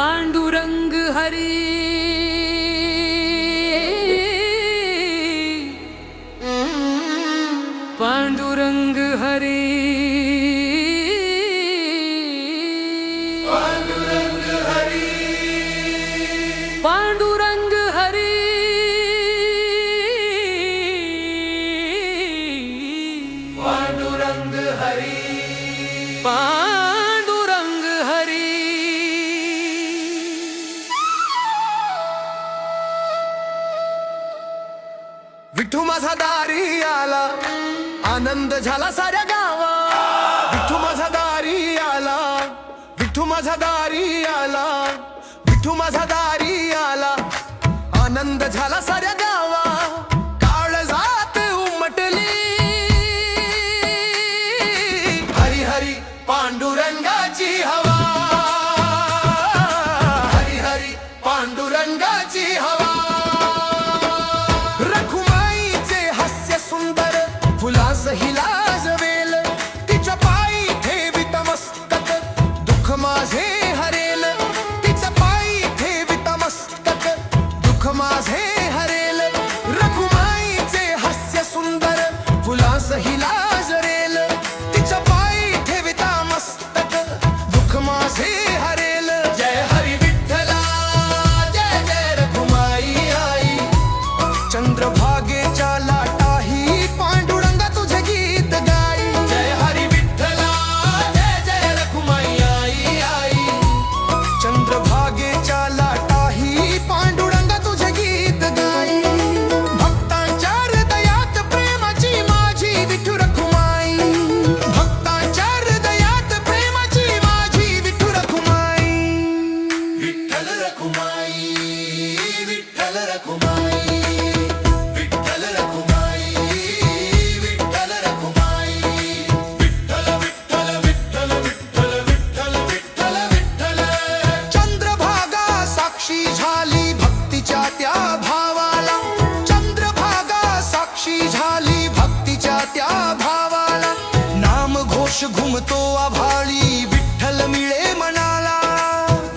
பாண்டுரங்கு ஹரி. பாண்டுரங்கு ஹரி. பாண்டுரங்கு ஹரி. பாண்டுரங்கு ஹரி. பாண்டுரங்கு பா विठू माझा दारी आला. आनंद झाला साऱ्या गावा विठू माझा दारी आला. विठू माझा दारी आला. विठू माझा दारी आला. आनंद झाला साऱ्या गावा काळ जात उमटली. हरी हरी पांडुरंगाची हवा. आकाश घुमतो आभाळी विठ्ठल मिळे मनाला.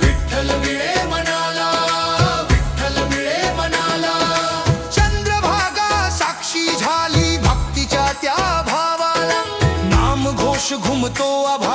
विठ्ठल मिळे मनाला विठ्ठल मिळे मनाला. चंद्रभागा साक्षी झाली भक्तीच्या त्या भावाला. नाम घोष घुमतो आभाळी